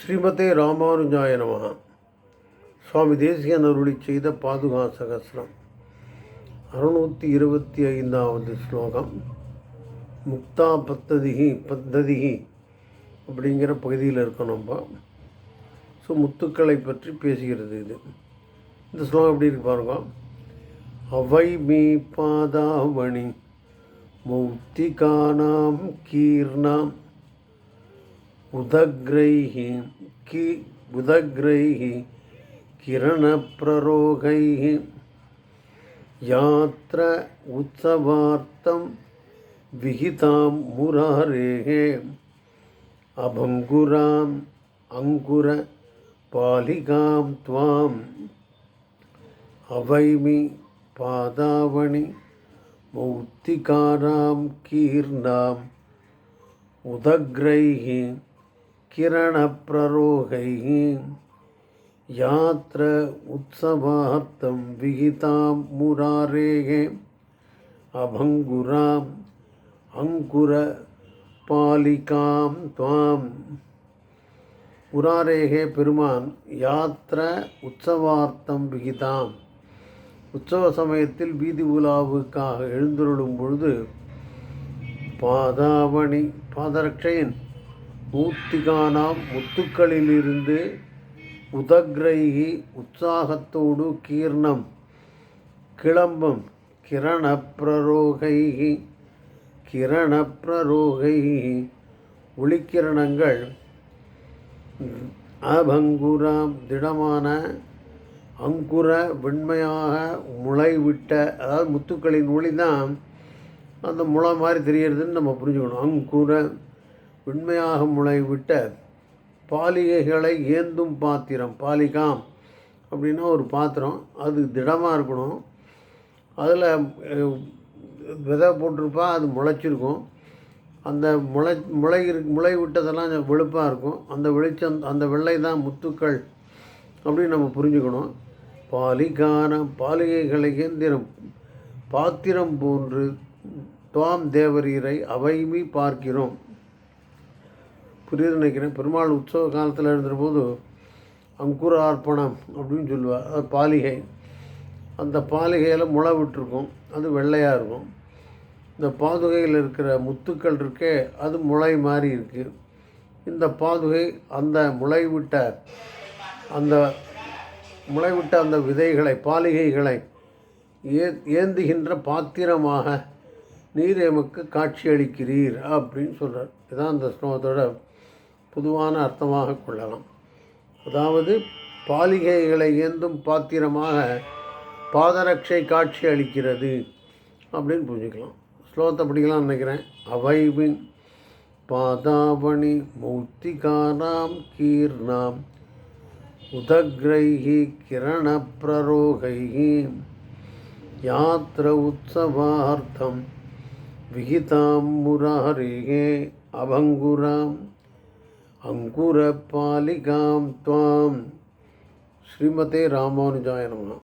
ஸ்ரீமதே ராமானுஜாய நமகா. சுவாமி தேசிகன் அருளி செய்த பாதுகா சகசிரம் அறுநூற்றி இருபத்தி ஐந்தாவது ஸ்லோகம். முக்தா பத்ததிகி பத்ததிகி அப்படிங்கிற பகுதியில் இருக்கோம் நம்ம. ஸோ முத்துக்களை பற்றி பேசுகிறது இது. இந்த ஸ்லோகம் எப்படி இருக்கு பாருங்க. அவை மீ பாதாவணி மௌத்திகானாம் கீர்ணாம் उदग्रैः कि, उदग्रैः किरणप्ररोगैः। यात्र उत्सवार्थं विहितां मुरारेः। अभङ्गुराम् अङ्कुरपालिकां त्वाम्। अवैमि पादावणि मौक्तिकारां कीर्णाम्। उदग्रैः किरणप्ररोगैः यात्र उत्सवार्थं विहितां मुरारेः अभङ्गुराम् अङ्कुरपालिकां त्वाम् முராரேகே பெருமான் யாத்திர உற்சவார்த்தம் விகிதாம் உற்சவ சமயத்தில் வீதி உலாவுக்காக எழுந்தருளும் பொழுது பாதாவணி பாதரட்சையின் மூத்திகானாம் முத்துக்களிலிருந்து உதக்ரைகி உற்சாகத்தோடு கீர்ணம் கிளம்பும் கிரணப்பிரரோகைகி கிரணப்பிரரோகைகி ஒளிக்கிரணங்கள் அபங்குராம் திடமான அங்குர வெண்மையாக முளைவிட்ட அதாவது முத்துக்களின் ஒளி தான் அந்த முளை மாதிரி தெரியறதுன்னு நம்ம புரிஞ்சுக்கணும். அங்குர வெண்மையாக முளை விட்ட பாலிகைகளை ஏந்தும் பாத்திரம் பாலிகாம் அப்படின்னா ஒரு பாத்திரம். அது திடமாக இருக்கணும். அதில் விதை போட்டிருப்பா அது முளைச்சிருக்கும். அந்த முளை முளை இரு முளை விட்டதெல்லாம் வெளுப்பாக இருக்கும். அந்த வெளிச்சம் அந்த வெள்ளை தான் முத்துக்கள் அப்படின்னு நம்ம புரிஞ்சுக்கணும். பாலிகான பாலிகைகளை இயந்திரம் பாத்திரம் போன்று துவாம் தேவரீரை அவைமி பார்க்கிறோம். புரியுது நினைக்கிறேன். பெருமாள் உற்சவ காலத்தில் இருந்தபோது அங்குர அர்ப்பணம் அப்படின்னு சொல்லுவார். அது பாலிகை. அந்த பாலிகையில் முளை விட்டுருக்கும். அது வெள்ளையாக இருக்கும். இந்த பாதுகையில் இருக்கிற முத்துக்கள் இருக்கே அது முளை மாதிரி இருக்குது இந்த பாதுகை அந்த முளை விட்ட அந்த முளை விட்ட அந்த விதைகளை பாலிகைகளை ஏ ஏந்துகின்ற பாத்திரமாக நீர் எமக்கு காட்சியளிக்கிறீர் அப்படின்னு சொல்கிறார் இதுதான் அந்த ஸ்லோகத்தோட பொதுவான அர்த்தமாக கொள்ளலாம். அதாவது பாலிகைகளை ஏந்தும் பாத்திரமாக பாதரட்சை காட்சி அளிக்கிறது அப்படின்னு புரிஞ்சுக்கலாம். ஸ்லோகத்தை படிக்கலாம் நினைக்கிறேன். அவைவின் பாதாவணி மௌத்திகாராம் கீர்ணாம் உதக்ரைஹி கிரணப்பிரரோகைஹி யாத்திர உற்சவார்த்தம் விகிதாம் முராரிகே அபங்குராம் அங்குரபாலிகாம் துவாம். ஸ்ரீமதே ராமானுஜாய நம.